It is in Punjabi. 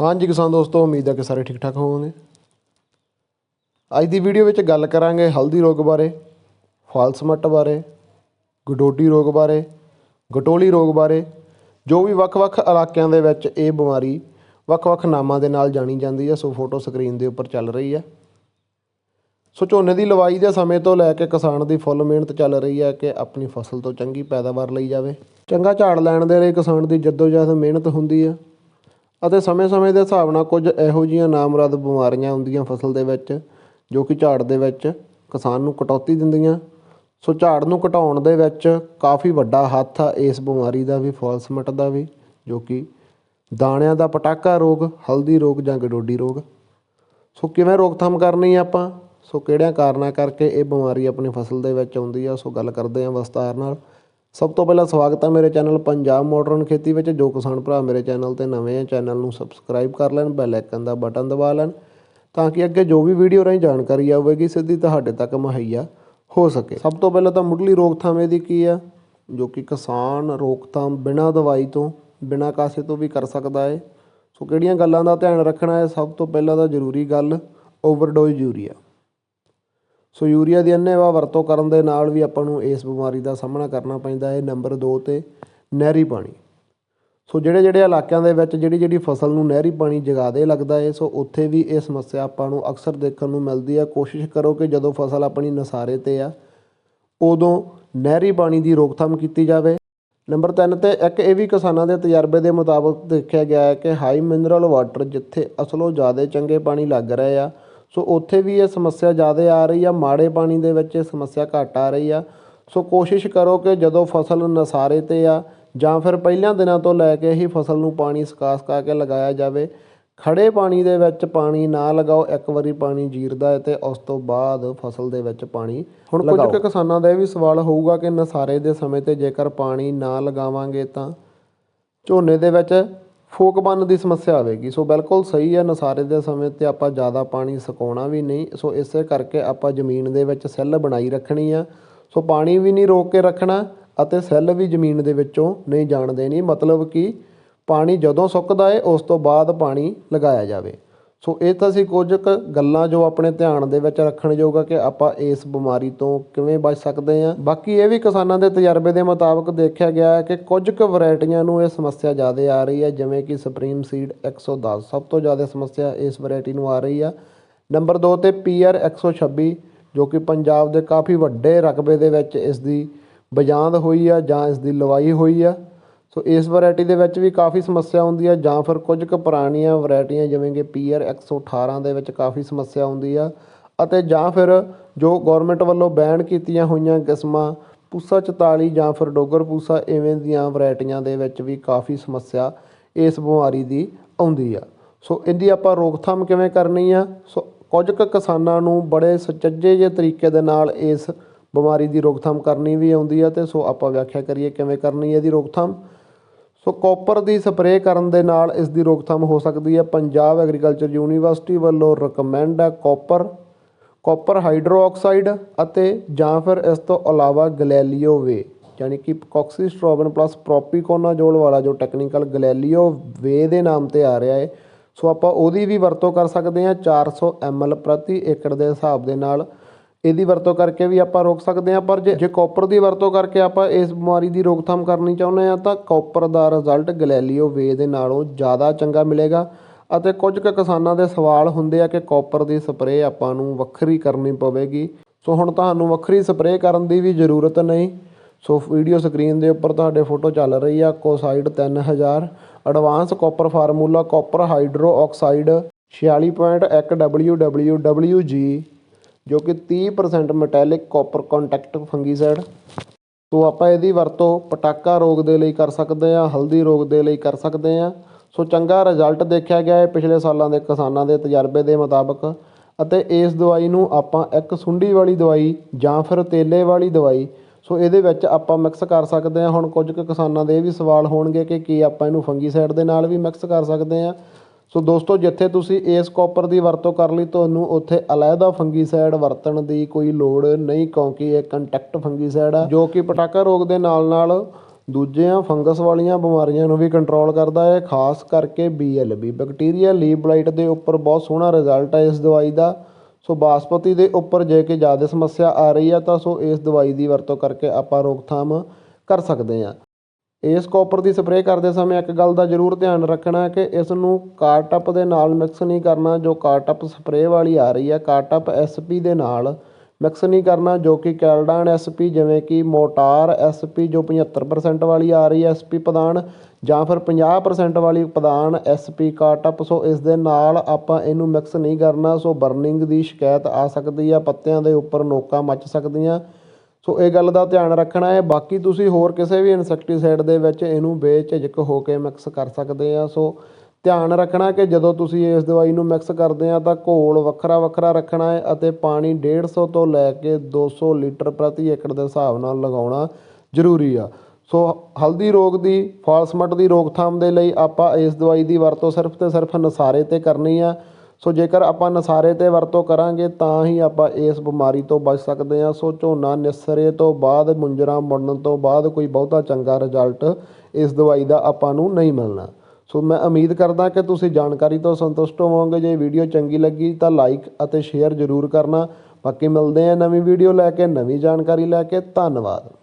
ਹਾਂਜੀ ਕਿਸਾਨ ਦੋਸਤੋ, ਉਮੀਦ ਹੈ ਕਿ ਸਾਰੇ ਠੀਕ ਠਾਕ ਹੋਵੋਗੇ। ਅੱਜ ਦੀ ਵੀਡੀਓ ਵਿੱਚ ਗੱਲ ਕਰਾਂਗੇ ਹਲਦੀ ਰੋਗ ਬਾਰੇ ਫਾਲਸਮੱਟ ਬਾਰੇ, ਗਡੋਡੀ ਰੋਗ ਬਾਰੇ, ਗਟੋਲੀ ਰੋਗ ਬਾਰੇ, ਜੋ ਵੀ ਵੱਖ-ਵੱਖ ਇਲਾਕਿਆਂ ਦੇ ਵਿੱਚ ਇਹ ਬਿਮਾਰੀ ਵੱਖ-ਵੱਖ ਨਾਮਾਂ ਦੇ ਨਾਲ ਜਾਣੀ ਜਾਂਦੀ ਹੈ, ਸੋ ਫੋਟੋ ਸਕਰੀਨ ਦੇ ਉੱਪਰ ਚੱਲ ਰਹੀ ਹੈ। ਸੋ ਝੋਨੇ ਦੀ ਲਵਾਈ ਦੇ ਸਮੇਂ ਤੋਂ ਲੈ ਕੇ ਕਿਸਾਨ ਦੀ ਫੁੱਲ ਮਿਹਨਤ ਚੱਲ ਰਹੀ ਹੈ ਕਿ ਆਪਣੀ ਫਸਲ ਤੋਂ ਚੰਗੀ ਪੈਦਾਵਾਰ ਲਈ ਜਾਵੇ। ਚੰਗਾ ਝਾੜ ਲੈਣ ਦੇ ਲਈ ਕਿਸਾਨ ਦੀ ਜਦੋਜਹਿਦ ਮਿਹਨਤ ਹੁੰਦੀ ਹੈ। ਅਤੇ ਸਮੇਂ-ਸਮੇਂ ਦੇ ਹਿਸਾਬ ਨਾਲ ਕੁਝ ਇਹੋ ਜਿਹੀਆਂ ਨਾਮਰਦ ਬਿਮਾਰੀਆਂ ਹੁੰਦੀਆਂ ਫਸਲ ਦੇ ਵਿੱਚ, ਜੋ ਕਿ ਝਾੜ ਦੇ ਵਿੱਚ ਕਿਸਾਨ ਨੂੰ ਕਟੌਤੀ ਦਿੰਦੀਆਂ। ਸੋ ਝਾੜ ਨੂੰ ਘਟਾਉਣ ਦੇ ਵਿੱਚ ਕਾਫੀ ਵੱਡਾ ਹੱਥ ਆ ਇਸ ਬਿਮਾਰੀ ਦਾ ਵੀ ਫਾਲਸਮਟ ਦਾ ਵੀ, ਜੋ ਕਿ ਦਾਣਿਆਂ ਦਾ ਪਟਾਕਾ ਰੋਗ, ਹਲਦੀ ਰੋਗ ਜਾਂ ਗਡੋਡੀ ਰੋਗ। ਸੋ ਕਿਵੇਂ ਰੋਕਥਾਮ ਕਰਨੀ ਆਪਾਂ? ਸੋ ਕਿਹੜਿਆਂ ਕਾਰਨਾਂ ਕਰਕੇ ਇਹ ਬਿਮਾਰੀ ਆਪਣੀ ਫਸਲ ਦੇ ਵਿੱਚ ਆਉਂਦੀ ਆ? ਸੋ ਗੱਲ ਕਰਦੇ ਹਾਂ ਵਿਸਤਾਰ ਨਾਲ। ਸਭ ਤੋਂ ਪਹਿਲਾਂ ਸਵਾਗਤ ਹੈ ਮੇਰੇ ਚੈਨਲ ਪੰਜਾਬ ਮਾਡਰਨ ਖੇਤੀ ਵਿੱਚ। ਜੋ ਕਿਸਾਨ ਭਰਾ ਮੇਰੇ ਚੈਨਲ ਤੇ ਨਵੇਂ ਆ, ਚੈਨਲ ਨੂੰ ਸਬਸਕ੍ਰਾਈਬ ਕਰ ਲੈਣ ਬੈਲ ਆਈਕਨ ਦਾ ਬਟਨ ਦਬਾ ਲੈਣ, ਤਾਂ ਕਿ ਅੱਗੇ ਜੋ ਵੀ ਵੀਡੀਓ ਰਾਹੀਂ ਜਾਣਕਾਰੀ ਆਵੇਗੀ, ਸਿੱਧੀ ਤੁਹਾਡੇ ਤੱਕ ਮੁਹੱਈਆ ਹੋ ਸਕੇ। ਸਭ ਤੋਂ ਪਹਿਲਾਂ ਤਾਂ ਮੁੱਢਲੀ ਰੋਕਥਾਮ ਇਹਦੀ ਕੀ ਆ? ਜੋ ਕਿ ਕਿਸਾਨ ਰੋਕਥਾਮ ਬਿਨਾਂ ਦਵਾਈ ਤੋਂ, ਬਿਨਾਂ ਕਾਸੇ ਤੋਂ ਵੀ ਕਰ ਸਕਦਾ ਹੈ ਸੋ ਕਿਹੜੀਆਂ ਗੱਲਾਂ ਦਾ ਧਿਆਨ ਰੱਖਣਾ ਹੈ ਸਭ ਤੋਂ ਪਹਿਲਾਂ ਤਾਂ ਜ਼ਰੂਰੀ ਗੱਲ ਓਵਰਡੋਜ਼ ਯੂਰੀਆ। ਸੋ ਯੂਰੀਆ ਦੀ ਅੰਨ੍ਹੇਵਾਹ ਵਰਤੋਂ ਕਰਨ ਦੇ ਨਾਲ ਵੀ ਆਪਾਂ ਨੂੰ ਇਸ ਬਿਮਾਰੀ ਦਾ ਸਾਹਮਣਾ ਕਰਨਾ ਪੈਂਦਾ ਹੈ, ਨੰਬਰ 2 ਤੇ ਨਹਿਰੀ ਪਾਣੀ। ਸੋ ਜਿਹੜੇ ਜਿਹੜੇ ਇਲਾਕਿਆਂ ਦੇ ਵਿੱਚ ਜਿਹੜੀ ਜਿਹੜੀ ਫਸਲ ਨੂੰ ਨਹਿਰੀ ਪਾਣੀ ਜਗਾਦੇ ਲੱਗਦਾ ਏ ਸੋ ਉੱਥੇ ਵੀ ਇਹ ਸਮੱਸਿਆ ਆਪਾਂ ਨੂੰ ਅਕਸਰ ਦੇਖਣ ਨੂੰ ਮਿਲਦੀ ਹੈ। ਕੋਸ਼ਿਸ਼ ਕਰੋ ਕਿ ਜਦੋਂ ਫਸਲ ਆਪਣੀ ਨਸਾਰੇ ਤੇ ਆ, ਉਦੋਂ ਨਹਿਰੀ ਪਾਣੀ ਦੀ ਰੋਕਥਾਮ ਕੀਤੀ ਜਾਵੇ। ਨੰਬਰ 3 ਤੇ ਇੱਕ ਇਹ ਵੀ ਕਿਸਾਨਾਂ ਦੇ ਤਜਰਬੇ ਦੇ ਮੁਤਾਬਕ ਦੇਖਿਆ ਗਿਆ ਹੈ ਕਿ ਹਾਈ ਮਿਨਰਲ ਵਾਟਰ ਜਿੱਥੇ ਅਸਲੋਂ ਜ਼ਿਆਦਾ ਚੰਗੇ ਪਾਣੀ ਲੱਗ ਰਹੇ ਆ ਸੋ ਉੱਥੇ ਵੀ ਇਹ ਸਮੱਸਿਆ ਜ਼ਿਆਦਾ ਆ ਰਹੀ ਆ ਮਾੜੇ ਪਾਣੀ ਦੇ ਵਿੱਚ ਇਹ ਸਮੱਸਿਆ ਘੱਟ ਆ ਰਹੀ ਆ। ਸੋ ਕੋਸ਼ਿਸ਼ ਕਰੋ ਕਿ ਜਦੋਂ ਫਸਲ ਨਸਾਰੇ ਤੇ ਆ ਜਾਂ ਫਿਰ ਪਹਿਲਿਆਂ ਦਿਨਾਂ ਤੋਂ ਲੈ ਕੇ ਹੀ ਫਸਲ ਨੂੰ ਪਾਣੀ ਸਕਾ ਸਕਾ ਕੇ ਲਗਾਇਆ ਜਾਵੇ। ਖੜੇ ਪਾਣੀ ਦੇ ਵਿੱਚ ਪਾਣੀ ਨਾ ਲਗਾਓ ਇੱਕ ਵਾਰੀ ਪਾਣੀ ਜੀਰਦਾ ਹੈ ਤੇ ਉਸ ਤੋਂ ਬਾਅਦ ਫਸਲ ਦੇ ਵਿੱਚ ਪਾਣੀ ਹੁਣ ਕੁਝ ਕੁ ਕਿਸਾਨਾਂ ਦਾ ਇਹ ਵੀ ਸਵਾਲ ਹੋਊਗਾ ਕਿ ਨਸਾਰੇ ਦੇ ਸਮੇਂ ਤੇ ਜੇਕਰ ਪਾਣੀ ਨਾ ਲਗਾਵਾਂਗੇ ਤਾਂ ਝੋਨੇ ਦੇ ਵਿੱਚ ਫੋਕ ਬੰਨ ਦੀ ਸਮੱਸਿਆ ਆਵੇਗੀ। ਸੋ ਬਿਲਕੁਲ ਸਹੀ ਹੈ, ਨਸਾਰੇ ਦੇ ਸਮੇਂ ਤੇ ਆਪਾਂ ਜ਼ਿਆਦਾ ਪਾਣੀ ਸੁਕਾਉਣਾ ਵੀ ਨਹੀਂ। ਸੋ ਇਸੇ ਕਰਕੇ ਆਪਾਂ ਜ਼ਮੀਨ ਦੇ ਵਿੱਚ ਸੈੱਲ ਬਣਾਈ ਰੱਖਣੀ ਆ। ਸੋ ਪਾਣੀ ਵੀ ਨਹੀਂ ਰੋਕ ਕੇ ਰੱਖਣਾ ਅਤੇ ਸੈੱਲ ਵੀ ਜ਼ਮੀਨ ਦੇ ਵਿੱਚੋਂ ਨਹੀਂ ਜਾਣ ਦੇਣੀ। ਮਤਲਬ ਕਿ ਪਾਣੀ ਜਦੋਂ ਸੁੱਕਦਾ ਏ, ਉਸ ਤੋਂ ਬਾਅਦ ਪਾਣੀ ਲਗਾਇਆ ਜਾਵੇ। ਸੋ ਇਹ ਤਾਂ ਸੀ ਕੁਝ ਕੁ ਗੱਲਾਂ ਜੋ ਆਪਣੇ ਧਿਆਨ ਦੇ ਵਿੱਚ ਰੱਖਣ ਯੋਗ ਆ ਕਿ ਆਪਾਂ ਇਸ ਬਿਮਾਰੀ ਤੋਂ ਕਿਵੇਂ ਬਚ ਸਕਦੇ ਹਾਂ। ਬਾਕੀ ਇਹ ਵੀ ਕਿਸਾਨਾਂ ਦੇ ਤਜਰਬੇ ਦੇ ਮੁਤਾਬਕ ਦੇਖਿਆ ਗਿਆ ਹੈ ਕਿ ਕੁਝ ਕੁ ਵੈਰਾਈਟੀਆਂ ਨੂੰ ਇਹ ਸਮੱਸਿਆ ਜ਼ਿਆਦਾ ਆ ਰਹੀ ਹੈ, ਜਿਵੇਂ ਕਿ ਸੁਪਰੀਮ ਸੀਡ 110 ਸਭ ਤੋਂ ਜ਼ਿਆਦਾ ਸਮੱਸਿਆ ਇਸ ਵੈਰਾਈਟੀ ਨੂੰ ਆ ਰਹੀ ਆ। ਨੰਬਰ 2 ਤੇ ਪੀਆਰ 126 ਜੋ ਕਿ ਪੰਜਾਬ ਦੇ ਕਾਫੀ ਵੱਡੇ ਰਕਬੇ ਦੇ ਵਿੱਚ ਇਸ ਦੀ ਬਜਾਂਦ ਹੋਈ ਆ ਜਾਂ ਇਸ ਦੀ ਲਵਾਈ ਹੋਈ ਆ। ਸੋ ਇਸ ਵੈਰਾਈਟੀ ਦੇ ਵਿੱਚ ਵੀ ਕਾਫੀ ਸਮੱਸਿਆ ਆਉਂਦੀ ਆ, ਜਾਂ ਫਿਰ ਕੁਝ ਕੁ ਪੁਰਾਣੀਆਂ ਵੈਰਾਈਟੀਆਂ, ਜਿਵੇਂ ਕਿ ਪੀਆਰ 118 ਦੇ ਵਿੱਚ ਕਾਫੀ ਸਮੱਸਿਆ ਆਉਂਦੀ ਆ, ਅਤੇ ਜਾਂ ਫਿਰ ਜੋ ਗਵਰਨਮੈਂਟ ਵੱਲੋਂ ਬੈਨ ਕੀਤੀਆਂ ਹੋਈਆਂ ਕਿਸਮਾਂ, ਪੂਸਾ 44 ਜਾਂ ਫਿਰ ਡੋਗਰ ਪੂਸਾ, ਇਵੇਂ ਦੀਆਂ ਵੈਰਾਈਟੀਆਂ ਦੇ ਵਿੱਚ ਵੀ ਕਾਫੀ ਸਮੱਸਿਆ ਇਸ ਬਿਮਾਰੀ ਦੀ ਆਉਂਦੀ ਆ। ਸੋ ਇਹਦੀ ਆਪਾਂ ਰੋਕਥਾਮ ਕਿਵੇਂ ਕਰਨੀ ਆ? ਸੋ ਕੁਝ ਕੁ ਕਿਸਾਨਾਂ ਨੂੰ ਬੜੇ ਸੁਚੱਜੇ ਜਿਹੇ ਤਰੀਕੇ ਦੇ ਨਾਲ ਇਸ ਬਿਮਾਰੀ ਦੀ ਰੋਕਥਾਮ ਕਰਨੀ ਵੀ ਆਉਂਦੀ ਆ, ਤੇ ਸੋ ਆਪਾਂ ਵਿਆਖਿਆ ਕਰੀਏ ਕਿਵੇਂ ਕਰਨੀ ਹੈ ਇਹਦੀ ਰੋਕਥਾਮ। ਸੋ ਕਾਪਰ ਦੀ ਸਪਰੇਅ ਕਰਨ ਦੇ ਨਾਲ ਇਸ ਦੀ ਰੋਕਥਾਮ ਹੋ ਸਕਦੀ ਹੈ। ਪੰਜਾਬ ਐਗਰੀਕਲਚਰ ਯੂਨੀਵਰਸਿਟੀ ਵੱਲੋਂ ਰეკਮੈਂਡ ਹੈ ਕਾਪਰ ਕਾਪਰ ਹਾਈਡਰੋਆਕਸਾਈਡ ਅਤੇ ਜਾਂ ਫਿਰ ਇਸ ਤੋਂ ਇਲਾਵਾ ਗਲੈਲੀਓ ਵੇ ਯਾਨੀ ਕਿ ਕੋਕਸੀਸਟ੍ਰੋਬਨ ਪਲੱਸ ਪ੍ਰੋਪੀਕੋਨਾਜੋਲ ਵਾਲਾ ਜੋ ਟੈਕਨੀਕਲ ਗਲੈਲੀਓ ਵੇ ਦੇ ਨਾਮ ਤੇ ਆ ਰਿਹਾ ਹੈ। ਸੋ ਆਪਾਂ ਉਹਦੀ ਵੀ ਵਰਤੋਂ ਕਰ ਸਕਦੇ ਹਾਂ। 400 ml ਪ੍ਰਤੀ ਏਕੜ ਦੇ ਹਿਸਾਬ ਦੇ ਨਾਲ ਇਹਦੀ ਵਰਤੋਂ ਕਰਕੇ ਵੀ ਆਪਾਂ ਰੋਕ ਸਕਦੇ ਹਾਂ, ਪਰ ਜੇ ਜੇ ਕਾਪਰ ਦੀ ਵਰਤੋਂ ਕਰਕੇ ਆਪਾਂ ਇਸ ਬਿਮਾਰੀ ਦੀ ਰੋਕਥਾਮ ਕਰਨੀ ਚਾਹੁੰਦੇ ਹਾਂ, ਤਾਂ ਕਾਪਰ ਦਾ ਰਿਜ਼ਲਟ ਗਲੈਲੀਓ ਵੇ ਦੇ ਨਾਲੋਂ ਜ਼ਿਆਦਾ ਚੰਗਾ ਮਿਲੇਗਾ। ਅਤੇ ਕੁਝ ਕੁ ਕਿਸਾਨਾਂ ਦੇ ਸਵਾਲ ਹੁੰਦੇ ਆ ਕਿ ਕਾਪਰ ਦੀ ਸਪਰੇਅ ਆਪਾਂ ਨੂੰ ਵੱਖਰੀ ਕਰਨੀ ਪਵੇਗੀ। ਸੋ ਹੁਣ ਤੁਹਾਨੂੰ ਵੱਖਰੀ ਸਪਰੇਅ ਕਰਨ ਦੀ ਵੀ ਜ਼ਰੂਰਤ ਨਹੀਂ। ਸੋ ਵੀਡੀਓ ਸਕਰੀਨ ਦੇ ਉੱਪਰ ਤੁਹਾਡੇ ਫੋਟੋ ਚੱਲ ਰਹੀ ਆ Kocide 3000 advance copper formula copper hydro oxide 46.1 WWWG ਜੋ ਕਿ 30% metallic copper contact fungicide so ਆਪਾਂ ਇਹਦੀ ਵਰਤੋਂ ਪਟਾਕਾ ਰੋਗ ਦੇ ਲਈ ਕਰ ਸਕਦੇ ਹਾਂ, ਹਲਦੀ ਰੋਗ ਦੇ ਲਈ ਕਰ ਸਕਦੇ ਹਾਂ। ਸੋ ਚੰਗਾ ਰਿਜ਼ਲਟ ਦੇਖਿਆ ਗਿਆ ਹੈ ਪਿਛਲੇ ਸਾਲਾਂ ਦੇ ਕਿਸਾਨਾਂ ਦੇ ਤਜਰਬੇ ਦੇ ਮੁਤਾਬਕ। ਅਤੇ ਇਸ ਦਵਾਈ ਨੂੰ ਆਪਾਂ ਇੱਕ ਸੁੰਡੀ ਵਾਲੀ ਦਵਾਈ ਜਾਂ ਫਿਰ ਤੇਲੇ ਵਾਲੀ ਦਵਾਈ, ਸੋ ਇਹਦੇ ਵਿੱਚ ਆਪਾਂ ਮਿਕਸ ਕਰ ਸਕਦੇ ਹਾਂ। ਹੁਣ ਕੁਝ ਕੁ ਕਿਸਾਨਾਂ ਦੇ ਇਹ ਵੀ ਸਵਾਲ ਹੋਣਗੇ ਕਿ ਕੀ ਆਪਾਂ ਇਹਨੂੰ ਫੰਗੀਸਾਈਡ ਦੇ ਨਾਲ ਵੀ ਮਿਕਸ ਕਰ ਸਕਦੇ ਹਾਂ। ਸੋ ਦੋਸਤੋ, ਜਿੱਥੇ ਤੁਸੀਂ ਇਸ ਕਾਪਰ ਦੀ ਵਰਤੋਂ ਕਰ ਲਈ, ਤੁਹਾਨੂੰ ਉੱਥੇ ਅਲੱਗਾ ਫੰਗੀਸਾਈਡ ਵਰਤਣ ਦੀ ਕੋਈ ਲੋੜ ਨਹੀਂ, ਕਿਉਂਕਿ ਇਹ ਕੰਟੈਕਟ ਫੰਗੀਸਾਈਡ ਆ, ਜੋ ਕਿ ਪਟਾਕਾ ਰੋਗ ਦੇ ਨਾਲ ਨਾਲ ਦੂਜਿਆਂ ਫੰਗਸ ਵਾਲੀਆਂ ਬਿਮਾਰੀਆਂ ਨੂੰ ਵੀ ਕੰਟਰੋਲ ਕਰਦਾ ਹੈ, ਖਾਸ ਕਰਕੇ ਬੀਐਲਬੀ ਬੈਕਟੀਰੀਆ ਲੀਵ ਬਲਾਈਟ ਦੇ ਉੱਪਰ ਬਹੁਤ ਸੋਹਣਾ ਰਿਜ਼ਲਟ ਹੈ ਇਸ ਦਵਾਈ ਦਾ। ਸੋ ਬਾਸਪਤੀ ਦੇ ਉੱਪਰ ਜੇ ਕਿ ਜ਼ਿਆਦਾ ਸਮੱਸਿਆ ਆ ਰਹੀ ਹੈ ਤਾਂ ਸੋ ਇਸ ਦਵਾਈ ਦੀ ਵਰਤੋਂ ਕਰਕੇ ਆਪਾਂ ਰੋਕਥਾਮ ਕਰ ਸਕਦੇ ਹਾਂ। ਇਸ ਕਾਪਰ ਦੀ ਸਪਰੇਅ ਕਰਦੇ ਸਮੇਂ ਇੱਕ ਗੱਲ ਦਾ ਜ਼ਰੂਰ ਧਿਆਨ ਰੱਖਣਾ ਕਿ ਇਸ ਨੂੰ ਕਾਰਟਪ ਦੇ ਨਾਲ ਮਿਕਸ ਨਹੀਂ ਕਰਨਾ, ਜੋ ਕਾਰਟਪ ਸਪਰੇਅ ਵਾਲੀ ਆ ਰਹੀ ਹੈ ਕਾਰਟਪ ਐਸਪੀ ਦੇ ਨਾਲ ਮਿਕਸ ਨਹੀਂ ਕਰਨਾ, ਜੋ ਕਿ ਕੈਲਡਾਨ ਐਸਪੀ ਜਿਵੇਂ ਕਿ ਮੋਟਾਰ ਐਸਪੀ ਜੋ 75% ਵਾਲੀ ਆ ਰਹੀ ਹੈ ਐਸਪੀ ਪਦਾਨ ਜਾਂ ਫਿਰ 50% ਵਾਲੀ ਪ੍ਰਦਾਨ ਐਸਪੀ ਕਾਟਅਪ ਸੋ ਇਸ ਦੇ ਨਾਲ ਆਪਾਂ ਇਹਨੂੰ ਮਿਕਸ ਨਹੀਂ ਕਰਨਾ, ਸੋ ਬਰਨਿੰਗ ਦੀ ਸ਼ਿਕਾਇਤ ਆ ਸਕਦੀ ਆ ਪੱਤਿਆਂ ਦੇ ਉੱਪਰ ਨੋਕਾਂ ਮੱਚ ਸਕਦੀਆਂ। ਸੋ ਇਹ ਗੱਲ ਦਾ ਧਿਆਨ ਰੱਖਣਾ ਹੈ। ਬਾਕੀ ਤੁਸੀਂ ਹੋਰ ਕਿਸੇ ਵੀ ਇਨਸੈਕਟੀਸਾਈਡ ਦੇ ਵਿੱਚ ਇਹਨੂੰ ਬੇਝਿਜਕ ਹੋ ਕੇ ਮਿਕਸ ਕਰ ਸਕਦੇ ਆ। ਸੋ ਧਿਆਨ ਰੱਖਣਾ ਕਿ ਜਦੋਂ ਤੁਸੀਂ ਇਸ ਦਵਾਈ ਨੂੰ ਮਿਕਸ ਕਰਦੇ ਆ ਤਾਂ ਘੋਲ ਵੱਖਰਾ ਵੱਖਰਾ ਰੱਖਣਾ ਹੈ ਅਤੇ ਪਾਣੀ 150 ਤੋਂ ਲੈ ਕੇ 200 ਲੀਟਰ ਪ੍ਰਤੀ ਏਕੜ ਦੇ ਹਿਸਾਬ ਨਾਲ ਲਗਾਉਣਾ ਜ਼ਰੂਰੀ ਆ। ਸੋ ਹਲਦੀ ਰੋਗ ਦੀ, ਫਾਲਸਮਟ ਦੀ ਰੋਕਥਾਮ ਦੇ ਲਈ ਆਪਾਂ ਇਸ ਦਵਾਈ ਦੀ ਵਰਤੋਂ ਸਿਰਫ ਤੇ ਸਿਰਫ ਨਸਾਰੇ ਤੇ ਕਰਨੀ ਆ। ਸੋ ਜੇਕਰ ਆਪਾਂ ਨਸਾਰੇ ਤੇ ਵਰਤੋਂ ਕਰਾਂਗੇ, ਤਾਂ ਹੀ ਆਪਾਂ ਇਸ ਬਿਮਾਰੀ ਤੋਂ ਬਚ ਸਕਦੇ ਹਾਂ। ਸੋ ਝੋਨਾ ਨਿਸਰੇ ਤੋਂ ਬਾਅਦ, ਮੁੰਜਰਾ ਮੁੜਨ ਤੋਂ ਬਾਅਦ ਕੋਈ ਬਹੁਤਾ ਚੰਗਾ ਰਿਜ਼ਲਟ ਇਸ ਦਵਾਈ ਦਾ ਆਪਾਂ ਨੂੰ ਨਹੀਂ ਮਿਲਣਾ। ਸੋ ਮੈਂ ਉਮੀਦ ਕਰਦਾ ਕਿ ਤੁਸੀਂ ਜਾਣਕਾਰੀ ਤੋਂ ਸੰਤੁਸ਼ਟ ਹੋਵੋਗੇ। ਜੇ ਵੀਡੀਓ ਚੰਗੀ ਲੱਗੀ ਤਾਂ ਲਾਈਕ ਅਤੇ ਸ਼ੇਅਰ ਜ਼ਰੂਰ ਕਰਨਾ। ਬਾਕੀ ਮਿਲਦੇ ਹਾਂ ਨਵੀਂ ਵੀਡੀਓ ਲੈ ਕੇ, ਨਵੀਂ ਜਾਣਕਾਰੀ ਲੈ ਕੇ। ਧੰਨਵਾਦ।